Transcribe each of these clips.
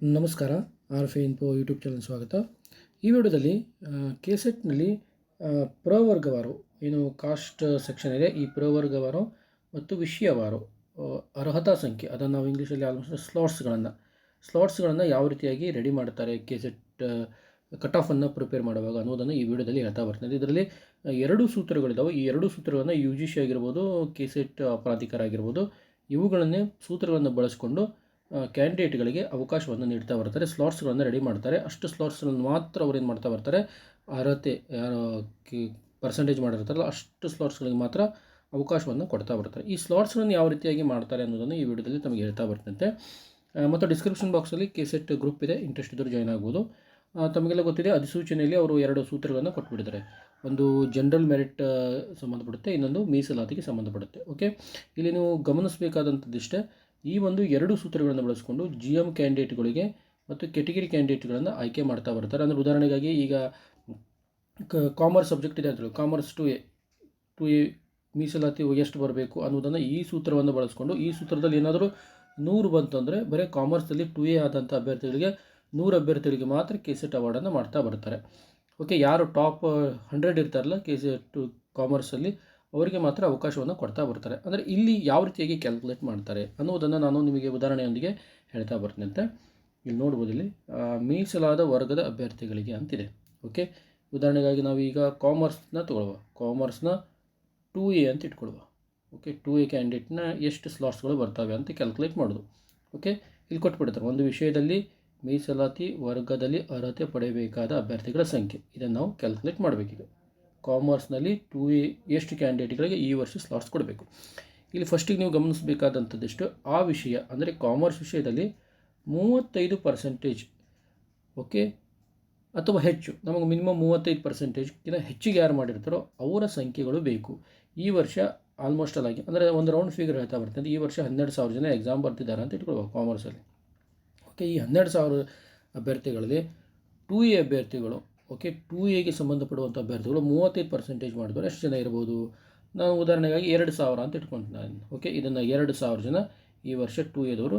ನಮಸ್ಕಾರ ಆರ್ ಫಿ info YouTube channel ಸ್ವಾಗತ. ಈ ವಿಡಿಯೋದಲ್ಲಿ ಕೆ ಸೆಟ್ನಲ್ಲಿ ಪ್ರವರ್ಗವಾರು, ಏನು ಕಾಸ್ಟ್ ಸೆಕ್ಷನ್ ಇದೆ, ಈ ಪ್ರವರ್ಗವಾರು ಮತ್ತು ವಿಷಯವಾರು ಅರ್ಹತಾ ಸಂಖ್ಯೆ, ಅದನ್ನು ನಾವು ಇಂಗ್ಲೀಷಲ್ಲಿ ಆಲ್ಮೋಸ್ಟ್ ಸ್ಲಾಟ್ಸ್ಗಳನ್ನು ಸ್ಲಾಟ್ಸ್ಗಳನ್ನು ಯಾವ ರೀತಿಯಾಗಿ ರೆಡಿ ಮಾಡ್ತಾರೆ ಕೆ ಸೆಟ್ ಕಟ್ ಆಫನ್ನು ಪ್ರಿಪೇರ್ ಮಾಡುವಾಗ ಅನ್ನೋದನ್ನು ಈ ವಿಡಿಯೋದಲ್ಲಿ ಹೇಳ್ತಾ ಬರ್ತದೆ ಇದರಲ್ಲಿ ಎರಡು ಸೂತ್ರಗಳಿದ್ದಾವೆ ಈ ಎರಡು ಸೂತ್ರಗಳನ್ನು ಯು ಜಿ ಸಿ ಆಗಿರ್ಬೋದು ಕೆ ಸೆಟ್ ಆಗಿರ್ಬೋದು, ಇವುಗಳನ್ನೇ ಸೂತ್ರಗಳನ್ನು ಬಳಸಿಕೊಂಡು ಕ್ಯಾಂಡಿಡೇಟ್ಗಳಿಗೆ ಅವಕಾಶವನ್ನು ನೀಡ್ತಾ ಬರ್ತಾರೆ ಸ್ಲಾಟ್ಸ್ಗಳನ್ನು ರೆಡಿ ಮಾಡ್ತಾರೆ. ಅಷ್ಟು ಸ್ಲಾಟ್ಸ್ಗಳನ್ನು ಮಾತ್ರ ಅವ್ರು ಏನು ಮಾಡ್ತಾ ಬರ್ತಾರೆ, ಅರ್ಹತೆ ಯಾರು ಕಿ ಪರ್ಸೆಂಟೇಜ್ ಮಾಡಿರ್ತಾರಲ್ಲ, ಅಷ್ಟು ಸ್ಲಾಟ್ಸ್ಗಳಿಗೆ ಮಾತ್ರ ಅವಕಾಶವನ್ನು ಕೊಡ್ತಾ ಬರ್ತಾರೆ. ಈ ಸ್ಲಾಟ್ಸ್ಗಳನ್ನು ಯಾವ ರೀತಿಯಾಗಿ ಮಾಡ್ತಾರೆ ಅನ್ನೋದನ್ನು ಈ ವಿಡಿಯೋದಲ್ಲಿ ತಮಗೆ ಹೇಳ್ತಾ ಬರ್ತಂತೆ ಮತ್ತು ಡಿಸ್ಕ್ರಿಪ್ಷನ್ ಬಾಕ್ಸಲ್ಲಿ ಕೆ ಸೆಟ್ ಗ್ರೂಪ್ ಇದೆ ಇಂಟ್ರೆಸ್ಟ್ ಇದ್ದರೂ ಜಾಯ್ನ್ ಆಗ್ಬೋದು. ತಮಗೆಲ್ಲ ಗೊತ್ತಿದೆ, ಅಧಿಸೂಚನೆಯಲ್ಲಿ ಅವರು ಎರಡು ಸೂತ್ರಗಳನ್ನು ಕೊಟ್ಬಿಡ್ತಾರೆ ಒಂದು ಜನರಲ್ ಮೆರಿಟ್ ಸಂಬಂಧಪಡುತ್ತೆ, ಇನ್ನೊಂದು ಮೀಸಲಾತಿಗೆ ಸಂಬಂಧಪಡುತ್ತೆ. ಓಕೆ ಇಲ್ಲಿ ನೀವು ಗಮನಿಸಬೇಕಾದಂಥದ್ದಿಷ್ಟೇ ಈ ಒಂದು ಎರಡು ಸೂತ್ರಗಳನ್ನು ಬಳಸಿಕೊಂಡು ಜಿ ಎಂ ಕ್ಯಾಂಡಿಡೇಟ್ಗಳಿಗೆ ಮತ್ತು ಕೆಟಗರಿ ಕ್ಯಾಂಡಿಡೇಟ್ಗಳನ್ನು ಆಯ್ಕೆ ಮಾಡ್ತಾ ಬರ್ತಾರೆ. ಅಂದರೆ ಉದಾಹರಣೆಗಾಗಿ ಈಗ ಕಾಮರ್ಸ್ ಸಬ್ಜೆಕ್ಟ್ ಇದೆ ಅಂತೇಳಿ commerce two A two A ಮೀಸಲಾತಿ ಎಷ್ಟು ಬರಬೇಕು ಅನ್ನೋದನ್ನು ಈ ಸೂತ್ರವನ್ನು ಬಳಸ್ಕೊಂಡು, ಈ ಸೂತ್ರದಲ್ಲಿ ಏನಾದರೂ ನೂರು ಬಂತಂದರೆ ಬರೀ ಕಾಮರ್ಸಲ್ಲಿ ಟು ಎ ಆದಂಥ ಅಭ್ಯರ್ಥಿಗಳಿಗೆ ನೂರು ಅಭ್ಯರ್ಥಿಗಳಿಗೆ ಮಾತ್ರ ಕೆ ಸೆಟ್ ಅವಾರ್ಡನ್ನು ಮಾಡ್ತಾ ಬರ್ತಾರೆ. ಓಕೆ ಯಾರು ಟಾಪ್ ಹಂಡ್ರೆಡ್ ಇರ್ತಾರಲ್ಲ ಕೆ ಸೆಟ್ ಕಾಮರ್ಸಲ್ಲಿ ಅವರಿಗೆ ಮಾತ್ರ ಅವಕಾಶವನ್ನು ಕೊಡ್ತಾ ಬರ್ತಾರೆ. ಅಂದರೆ ಇಲ್ಲಿ ಯಾವ ರೀತಿಯಾಗಿ ಕ್ಯಾಲ್ಕುಲೇಟ್ ಮಾಡ್ತಾರೆ ಅನ್ನೋದನ್ನು ನಾನು ನಿಮಗೆ ಉದಾಹರಣೆಯೊಂದಿಗೆ ಹೇಳ್ತಾ ಬರ್ತೀನಿ ಅಂತ ಇಲ್ಲಿ ನೋಡ್ಬೋದು ಇಲ್ಲಿ ಮೀಸಲಾದ ವರ್ಗದ ಅಭ್ಯರ್ಥಿಗಳಿಗೆ ಅಂತಿದೆ. ಓಕೆ ಉದಾಹರಣೆಗಾಗಿ ನಾವು ಈಗ ಕಾಮರ್ಸ್ನ ತೊಗೊಳ್ಳುವ ಕಾಮರ್ಸ್ನ ಟೂ ಎ ಅಂತ ಇಟ್ಕೊಳ್ವ. ಓಕೆ ಟೂ ಎ ಕ್ಯಾಂಡಿಡೇಟ್ನ ಎಷ್ಟು ಸ್ಲಾಟ್ಸ್ಗಳು ಬರ್ತವೆ ಅಂತ ಕ್ಯಾಲ್ಕುಲೇಟ್ ಮಾಡೋದು. ಓಕೆ ಇಲ್ಲಿ ಕೊಟ್ಬಿಡ್ತಾರೆ. ಒಂದು ವಿಷಯದಲ್ಲಿ ಮೀಸಲಾತಿ ವರ್ಗದಲ್ಲಿ ಅರ್ಹತೆ ಪಡೆಯಬೇಕಾದ ಅಭ್ಯರ್ಥಿಗಳ ಸಂಖ್ಯೆ. ಇದನ್ನು ನಾವು ಕ್ಯಾಲ್ಕುಲೇಟ್ ಮಾಡಬೇಕೀಗ. ಕಾಮರ್ಸ್ನಲ್ಲಿ ಟು ಎ ಎಷ್ಟು ಕ್ಯಾಂಡಿಡೇಟ್ಗಳಿಗೆ ಈ ವರ್ಷ ಸ್ಲಾಟ್ಸ್ ಕೊಡಬೇಕು. ಇಲ್ಲಿ ಫಸ್ಟಿಗೆ ನೀವು ಗಮನಿಸಬೇಕಾದಂಥದ್ದಿಷ್ಟು, ಆ ವಿಷಯ ಅಂದರೆ ಕಾಮರ್ಸ್ ವಿಷಯದಲ್ಲಿ ಮೂವತ್ತೈದು ಪರ್ಸೆಂಟೇಜ್ ಓಕೆ ಅಥವಾ ಹೆಚ್ಚು, ನಮಗೆ ಮಿನಿಮಮ್ ಮೂವತ್ತೈದು ಪರ್ಸೆಂಟೇಜ್ಗಿಂತ ಹೆಚ್ಚಿಗೆ ಯಾರು ಮಾಡಿರ್ತಾರೋ ಅವರ ಸಂಖ್ಯೆಗಳು ಬೇಕು. ಈ ವರ್ಷ ಆಲ್ಮೋಸ್ಟ್ ಅಲ್ಲಾಗಿ ಅಂದರೆ ಒಂದು ರೌಂಡ್ ಫಿಗರ್ ಹೇಳ್ತಾ ಬರ್ತದೆ ಈ ವರ್ಷ ಹನ್ನೆರಡು ಸಾವಿರ ಜನ ಎಕ್ಸಾಮ್ ಬರ್ತಿದ್ದಾರೆ ಅಂತ ಇಟ್ಕೊಳ್ಬೇಕು ಕಾಮರ್ಸಲ್ಲಿ ಓಕೆ ಈ ಹನ್ನೆರಡು ಸಾವಿರ ಅಭ್ಯರ್ಥಿಗಳಲ್ಲಿ ಟು ಎ ಅಭ್ಯರ್ಥಿಗಳು ಓಕೆ ಟೂ ಎಗೆ ಸಂಬಂಧಪಡುವಂಥ ಅಭ್ಯರ್ಥಿಗಳು ಮೂವತ್ತೈದು ಪರ್ಸೆಂಟೇಜ್ ಮಾಡಿದವರು ಎಷ್ಟು ಜನ ಇರ್ಬೋದು. ನಾನು ಉದಾಹರಣೆಗಾಗಿ ಎರಡು ಸಾವಿರ ಅಂತ ಇಟ್ಕೊಳ್ತೀನಿ ಓಕೆ ಇದನ್ನು ಎರಡು ಸಾವಿರ ಜನ ಈ ವರ್ಷ ಟೂ ಎದವರು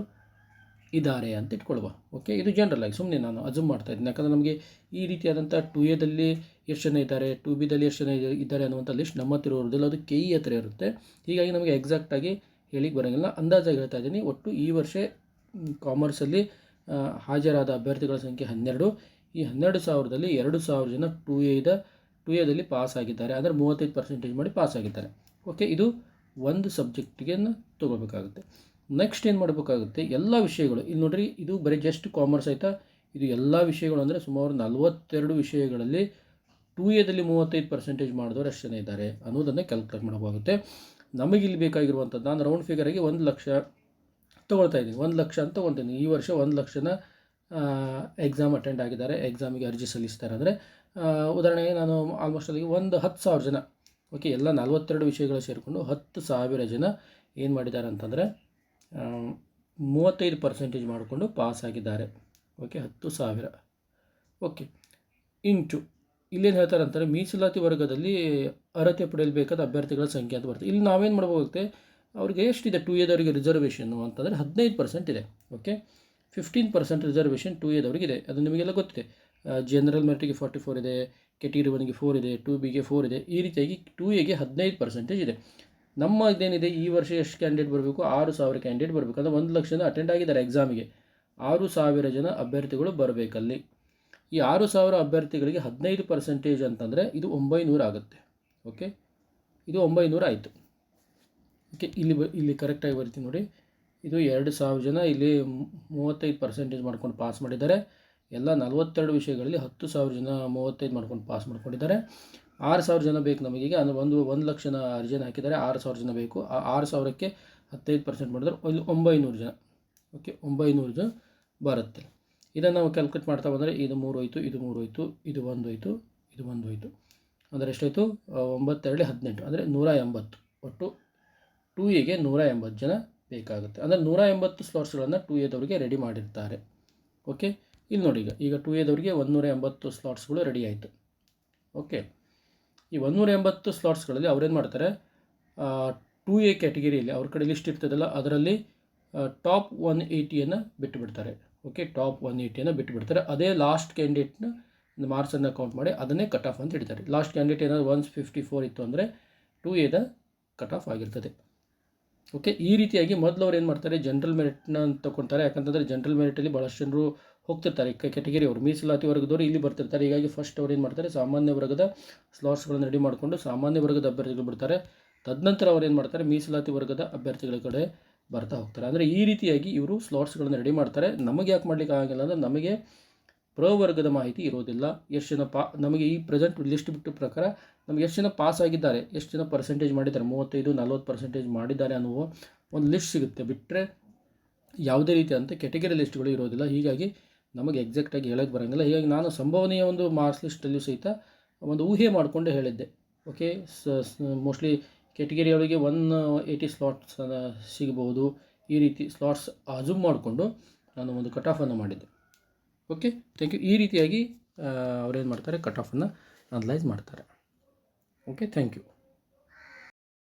ಇದ್ದಾರೆ ಅಂತ ಇಟ್ಕೊಳ್ವ. ಓಕೆ ಇದು ಜನರಲ್ ಆಗಿ ಸುಮ್ಮನೆ ನಾನು ಅಜುಮ್ ಮಾಡ್ತಾ ಇದ್ದೀನಿ. ಯಾಕಂದರೆ ನಮಗೆ ಈ ರೀತಿಯಾದಂಥ ಟು ಎದಲ್ಲಿ ಎಷ್ಟು ಜನ ಇದ್ದಾರೆ ಟು ಬಿದಲ್ಲಿ ಎಷ್ಟು ಜನ ಇದೆ- ಇದ್ದಾರೆ ಅನ್ನುವಂಥ ಲಿಸ್ಟ್ ನಮ್ಮ ಹತ್ತಿರ ಇರೋದಿಲ್ಲ ಅದು ಕೆ ಇ ಹತ್ರ ಇರುತ್ತೆ. ಹೀಗಾಗಿ ನಮಗೆ ಎಕ್ಸಾಕ್ಟಾಗಿ ಹೇಳಿಕ್ಕೆ ಬರೋಂಗಿಲ್ಲ. ಅಂದಾಜಾಗಿ ಹೇಳ್ತಾ ಇದ್ದೀನಿ, ಒಟ್ಟು ಈ ವರ್ಷ ಕಾಮರ್ಸಲ್ಲಿ ಹಾಜರಾದ ಅಭ್ಯರ್ಥಿಗಳ ಸಂಖ್ಯೆ ಹನ್ನೆರಡು. ಈ ಹನ್ನೆರಡು ಸಾವಿರದಲ್ಲಿ ಎರಡು ಸಾವಿರ ಜನ ಟು ಎದ ಟು ಎದಲ್ಲಿ ಪಾಸ್ ಆಗಿದ್ದಾರೆ. ಅಂದರೆ ಮೂವತ್ತೈದು ಪರ್ಸೆಂಟೇಜ್ ಮಾಡಿ ಪಾಸ್ ಆಗಿದ್ದಾರೆ. ಓಕೆ ಇದು ಒಂದು ಸಬ್ಜೆಕ್ಟಿಗೆ ತೊಗೋಬೇಕಾಗುತ್ತೆ. ನೆಕ್ಸ್ಟ್ ಏನು ಮಾಡಬೇಕಾಗುತ್ತೆ? ಎಲ್ಲ ವಿಷಯಗಳು. ಇಲ್ಲಿ ನೋಡಿರಿ, ಇದು ಬರೀ ಜಸ್ಟ್ ಕಾಮರ್ಸ್ ಆಯಿತಾ? ಇದು ಎಲ್ಲ ವಿಷಯಗಳು ಅಂದರೆ ಸುಮಾರು ನಲವತ್ತೆರಡು ವಿಷಯಗಳಲ್ಲಿ ಟೂ ಎದಲ್ಲಿ ಮೂವತ್ತೈದು ಪರ್ಸೆಂಟೇಜ್ ಮಾಡಿದವರು ಎಷ್ಟು ಜನ ಇದ್ದಾರೆ ಅನ್ನೋದನ್ನೇ ಕ್ಯಾಲ್ಕುಲೇಟ್ ಮಾಡಬೇಕಾಗುತ್ತೆ. ನಮಗೆ ಇಲ್ಲಿ ಬೇಕಾಗಿರುವಂಥದ್ದು ನಾನು ರೌಂಡ್ ಫಿಗರಿಗೆ ಒಂದು ಲಕ್ಷ ತೊಗೊಳ್ತಾ ಇದ್ದೀನಿ. ಒಂದು ಲಕ್ಷ ಅಂತ ತೊಗೊತೀನಿ. ಈ ವರ್ಷ ಒಂದು ಲಕ್ಷನ ಎಕ್ಸಾಮ್ ಅಟೆಂಡ್ ಆಗಿದ್ದಾರೆ ಎಕ್ಸಾಮಿಗೆ ಅರ್ಜಿ ಸಲ್ಲಿಸ್ತಾರೆ ಅಂದರೆ ಉದಾಹರಣೆಗೆ ನಾನು ಆಲ್ಮೋಸ್ಟ್ ಅಲ್ಲಿ ಒಂದು ಹತ್ತು ಸಾವಿರ ಜನ ಓಕೆ ಎಲ್ಲ ನಲವತ್ತೆರಡು ವಿಷಯಗಳು ಸೇರಿಕೊಂಡು ಹತ್ತು ಸಾವಿರ ಜನ ಏನು ಮಾಡಿದ್ದಾರೆ ಅಂತಂದರೆ ಮೂವತ್ತೈದು ಪರ್ಸೆಂಟೇಜ್ ಮಾಡಿಕೊಂಡು ಪಾಸ್ ಆಗಿದ್ದಾರೆ ಓಕೆ ಹತ್ತು ಸಾವಿರ ಓಕೆ ಇಂಟು, ಇಲ್ಲೇನು ಹೇಳ್ತಾರೆ ಅಂತಾರೆ ಮೀಸಲಾತಿ ವರ್ಗದಲ್ಲಿ ಅರ್ಹತೆ ಪಡೆಯಬೇಕಾದ ಅಭ್ಯರ್ಥಿಗಳ ಸಂಖ್ಯೆ ಅಂತ ಬರ್ತದೆ. ಇಲ್ಲಿ ನಾವೇನು ಮಾಡ್ಬೋದಾಗುತ್ತೆ ಅವ್ರಿಗೆ ಎಷ್ಟಿದೆ ಟು ಅವರಿಗೆ ರಿಸರ್ವೇಷನ್ನು ಅಂತಂದರೆ ಹದಿನೈದು ಪರ್ಸೆಂಟ್ ಇದೆ okay fifteen percent reservation two ಇದೆ. ಅದು ನಿಮಗೆಲ್ಲ ಗೊತ್ತಿದೆ. ಜನರಲ್ ಮೆರಿಟಿಗೆ ಫಾರ್ಟಿ ಫೋರ್ ಇದೆ ಕೆಟಗರಿ ಒನ್ಗೆ ಫೋರ್ ಇದೆ ಟು ಬಿಗೆ ಫೋರ್ ಇದೆ, ಈ ರೀತಿಯಾಗಿ ಟು ಎಗೆ ಹದಿನೈದು ಪರ್ಸೆಂಟೇಜ್ ಇದೆ. ನಮ್ಮ ಇದೇನಿದೆ, ಈ ವರ್ಷ ಎಷ್ಟು ಕ್ಯಾಂಡಿಡೇಟ್ ಬರಬೇಕು? ಆರು ಸಾವಿರ ಕ್ಯಾಂಡಿಡೇಟ್ ಬರಬೇಕು. ಅಂದರೆ ಒಂದು ಲಕ್ಷ ಜನ ಅಟೆಂಡ್ ಆಗಿದ್ದಾರೆ ಎಕ್ಸಾಮಿಗೆ ಆರು ಸಾವಿರ ಜನ ಅಭ್ಯರ್ಥಿಗಳು ಬರಬೇಕಲ್ಲಿ. ಈ ಆರು ಸಾವಿರ ಅಭ್ಯರ್ಥಿಗಳಿಗೆ ಹದಿನೈದು ಪರ್ಸೆಂಟೇಜ್ ಅಂತಂದರೆ ಇದು ಒಂಬೈನೂರು ಆಗುತ್ತೆ. ಓಕೆ ಇದು ಒಂಬೈನೂರು ಆಯಿತು. ಓಕೆ ಇಲ್ಲಿ ಬ, ಇಲ್ಲಿ ಕರೆಕ್ಟಾಗಿ ಬರ್ತೀನಿ ನೋಡಿ. ಇದು ಎರಡು ಸಾವಿರ ಜನ ಇಲ್ಲಿ ಮೂವತ್ತೈದು ಪರ್ಸೆಂಟೇಜ್ ಮಾಡ್ಕೊಂಡು ಪಾಸ್ ಮಾಡಿದ್ದಾರೆ. ಎಲ್ಲ ನಲವತ್ತೆರಡು ವಿಷಯಗಳಲ್ಲಿ ಹತ್ತು ಸಾವಿರ ಜನ ಮೂವತ್ತೈದು ಮಾಡ್ಕೊಂಡು ಪಾಸ್ ಮಾಡ್ಕೊಂಡಿದ್ದಾರೆ. ಆರು ಸಾವಿರ ಜನ ಬೇಕು ನಮಗೀಗ ಅಂದರೆ ಒಂದು ಒಂದು ಲಕ್ಷನ ಅರ್ಜಿಯನ್ನು ಹಾಕಿದ್ದಾರೆ? ಆರು ಸಾವಿರ ಜನ ಬೇಕು. ಆ ಆರು ಸಾವಿರಕ್ಕೆ ಹತ್ತೈದು ಪರ್ಸೆಂಟ್ ಮಾಡಿದ್ರೆ ಇಲ್ಲಿ ಒಂಬೈನೂರು ಜನ. ಓಕೆ ಒಂಬೈನೂರು ಜನ ಬರುತ್ತೆ. ಇದನ್ನು ನಾವು ಕ್ಯಾಲ್ಕುಲೇಟ್ ಮಾಡ್ತಾ ಬಂದರೆ ಇದು ಮೂರು ಹೋಯ್ತು, ಇದು ಮೂರು ಹೋಯ್ತು, ಇದು ಒಂದು ಹೋಯ್ತು, ಇದು ಒಂದು ಹೋಯ್ತು. ಅಂದರೆ ಎಷ್ಟಾಯಿತು? ಒಂಬತ್ತೆರಡು ಹದಿನೆಂಟು. ಅಂದರೆ ನೂರ ಎಂಬತ್ತು. ಒಟ್ಟು ಟೂ ಎಗೆ ನೂರ ಎಂಬತ್ತು ಜನ ಬೇಕಾಗುತ್ತೆ. ಅಂದರೆ ನೂರ ಎಂಬತ್ತು ಸ್ಲಾಟ್ಸ್ಗಳನ್ನು ಟು ಎದವರಿಗೆ ರೆಡಿ ಮಾಡಿರ್ತಾರೆ. ಓಕೆ ಇಲ್ಲಿ ನೋಡಿ ಈಗ ಈಗ ಟು ಎದವರಿಗೆ ಒಂದೂರ ಎಂಬತ್ತು ಸ್ಲಾಟ್ಸ್ಗಳು ರೆಡಿ ಆಯಿತು. ಓಕೆ ಈ ಒಂದೂರ ಎಂಬತ್ತು ಸ್ಲಾಟ್ಸ್ಗಳಲ್ಲಿ ಅವ್ರೇನು ಮಾಡ್ತಾರೆ? ಟೂ ಎ ಕ್ಯಾಟಗಿರಿಯಲ್ಲಿ ಅವ್ರ ಕಡೆ ಲಿಸ್ಟ್ ಇರ್ತದಲ್ಲ, ಅದರಲ್ಲಿ ಟಾಪ್ ಒನ್ ಏಯ್ಟಿಯನ್ನು ಬಿಟ್ಟು ಬಿಡ್ತಾರೆ ಓಕೆ ಟಾಪ್ ಒನ್ ಏಯ್ಟಿಯನ್ನು ಬಿಟ್ಟು ಬಿಡ್ತಾರೆ ಅದೇ ಲಾಸ್ಟ್ ಕ್ಯಾಂಡಿಡೇಟ್ನ ಮಾರ್ಕ್ಸನ್ನು ಕೌಂಟ್ ಮಾಡಿ ಅದನ್ನೇ ಕಟ್ ಆಫ್ ಅಂತ ಹಿಡಿತಾರೆ ಲಾಸ್ಟ್ ಕ್ಯಾಂಡಿಡೇಟ್ ಏನಾದರೂ ಒನ್ಸ್ ಫಿಫ್ಟಿ ಫೋರ್ ಇತ್ತು ಅಂದರೆ ಟು ಎದ ಕಟ್ ಆಫ್ ಆಗಿರ್ತದೆ. ಓಕೆ, ಈ ರೀತಿಯಾಗಿ ಮೊದಲು ಅವ್ರು ಏನು ಮಾಡ್ತಾರೆ ಜನರಲ್ ಮೆರಿಟ್ನ ತಗೊಳ್ತಾರೆ ಯಾಕಂತಂದರೆ ಜನರಲ್ ಮೆರಿಟಲ್ಲಿ ಭಾಳಷ್ಟು ಜನರು ಹೋಗ್ತಿರ್ತಾರೆ. ಕೆಟಗರಿ ಅವರು. ಮೀಸಲಾತಿ ವರ್ಗದವರು ಇಲ್ಲಿ ಬರ್ತಿರ್ತಾರೆ. ಹೀಗಾಗಿ ಫಸ್ಟ್ ಅವ್ರು ಏನು ಮಾಡ್ತಾರೆ, ಸಾಮಾನ್ಯ ವರ್ಗದ ಸ್ಲಾಟ್ಸ್ಗಳನ್ನು ರೆಡಿ ಮಾಡಿಕೊಂಡು ಸಾಮಾನ್ಯ ವರ್ಗದ ಅಭ್ಯರ್ಥಿಗಳು ಬಿಡ್ತಾರೆ. ತದನಂತರ ಅವ್ರು ಏನು ಮಾಡ್ತಾರೆ, ಮೀಸಲಾತಿ ವರ್ಗದ ಅಭ್ಯರ್ಥಿಗಳ ಕಡೆ ಬರ್ತಾ ಹೋಗ್ತಾರೆ. ಅಂದರೆ ಈ ರೀತಿಯಾಗಿ ಇವರು ಸ್ಲಾಟ್ಸ್ಗಳನ್ನು ರೆಡಿ ಮಾಡ್ತಾರೆ. ನಮಗೆ ಯಾಕೆ ಮಾಡ್ಲಿಕ್ಕೆ ಆಗಿಲ್ಲ ಅಂದರೆ ನಮಗೆ ಪ್ರವರ್ಗದ ಮಾಹಿತಿ ಇರೋದಿಲ್ಲ. ಎಷ್ಟು ಜನ ಪಾ, ನಮಗೆ ಈ ಪ್ರೆಸೆಂಟ್ ಲಿಸ್ಟ್ ಬಿಟ್ಟು ಪ್ರಕಾರ ನಮಗೆ ಎಷ್ಟು ಜನ ಪಾಸ್ ಆಗಿದ್ದಾರೆ, ಎಷ್ಟು ಜನ ಪರ್ಸೆಂಟೇಜ್ ಮಾಡಿದ್ದಾರೆ, ಮೂವತ್ತೈದು, ನಲ್ವತ್ತು ಪರ್ಸೆಂಟೇಜ್ ಮಾಡಿದ್ದಾರೆ ಅನ್ನುವ ಒಂದು ಲಿಸ್ಟ್ ಸಿಗುತ್ತೆ. ಬಿಟ್ಟರೆ ಯಾವುದೇ ಅಂತ ಕೆಟಗರಿ ಲಿಸ್ಟ್ಗಳು ಇರೋದಿಲ್ಲ. ಹೀಗಾಗಿ ನಮಗೆ ಎಕ್ಸಾಕ್ಟಾಗಿ ಹೇಳೋಕ್ಕೆ ಬರೋಂಗಿಲ್ಲ. ಹೀಗಾಗಿ ನಾನು ಸಂಭವನೀಯ ಒಂದು ಮಾರ್ಕ್ಸ್ ಲಿಸ್ಟಲ್ಲಿಯೂ ಸಹಿತ ಒಂದು ಊಹೆ ಮಾಡಿಕೊಂಡು ಹೇಳಿದ್ದೆ. ಓಕೆ ಮೋಸ್ಟ್ಲಿ ಕೆಟಗರಿಯೊಳಗೆ ಒನ್ ಏಯ್ಟಿ ಸ್ಲಾಟ್ಸ್ ಸಿಗಬಹುದು. ಈ ರೀತಿ ಸ್ಲಾಟ್ಸ್ ಅಜೂಮ್ ಮಾಡಿಕೊಂಡು ನಾನು ಒಂದು ಕಟ್ ಆಫನ್ನು ಮಾಡಿದ್ದೆ. ಓಕೆ ಥ್ಯಾಂಕ್ ಯು ಈ ರೀತಿಯಾಗಿ ಅವ್ರೇನು ಮಾಡ್ತಾರೆ? ಕಟ್ ಆಫನ್ನು ಅನಲೈಸ್ ಮಾಡ್ತಾರೆ. Okay thank you